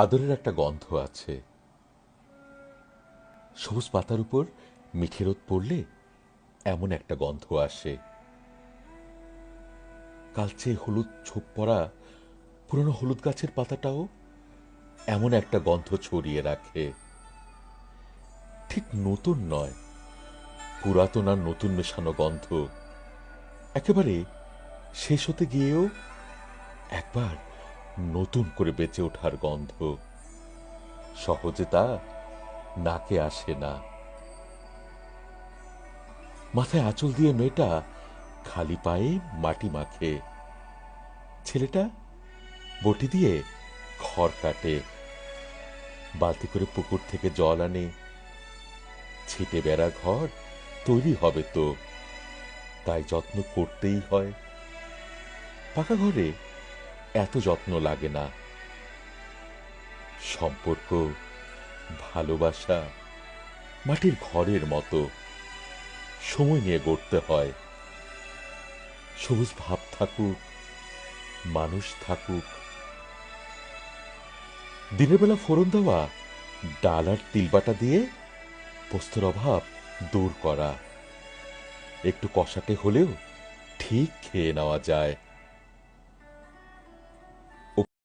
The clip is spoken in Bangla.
আদরের একটা গন্ধ আছে। সবুজ পাতার উপর মিঠে রোদ পড়লে এমন একটা গন্ধ আসে। কালচে হলুদ ছোপ পড়া পুরনো হলুদ গাছের পাতাটাও এমন একটা গন্ধ ছড়িয়ে রাখে। ঠিক নতুন নয়, পুরাতন আর নতুন মেশানো গন্ধ। একেবারে শেষ হতে গিয়েও একবার নতুন করে বেঁচে ওঠার গন্ধ। সহজে তা নাকে আসে না। মাথায় আঁচল দিয়ে মেয়েটা খালি পায়ে মাটি মাখে। ছেলেটা বটি দিয়ে খড় কাটে। বালতি করে পুকুর থেকে জল আনে। ছিটে বেড়া ঘর তৈরি হবে তো। তাই যত্ন করতেই হয়। পাকা ঘরে এত যত্ন লাগে না। সম্পর্ক, ভালোবাসা, মাটির ঘরের মতো সময় নিয়ে গড়তে হয়। সবুজ ভাব থাকুক, মানুষ থাকুক। দিনের বেলা ফোড়ন দেওয়া, ডাল আর তিলবাটা দিয়ে পোস্তর অভাব দূর করা। একটু কষাটে হলেও ঠিক খেয়ে নেওয়া যায়।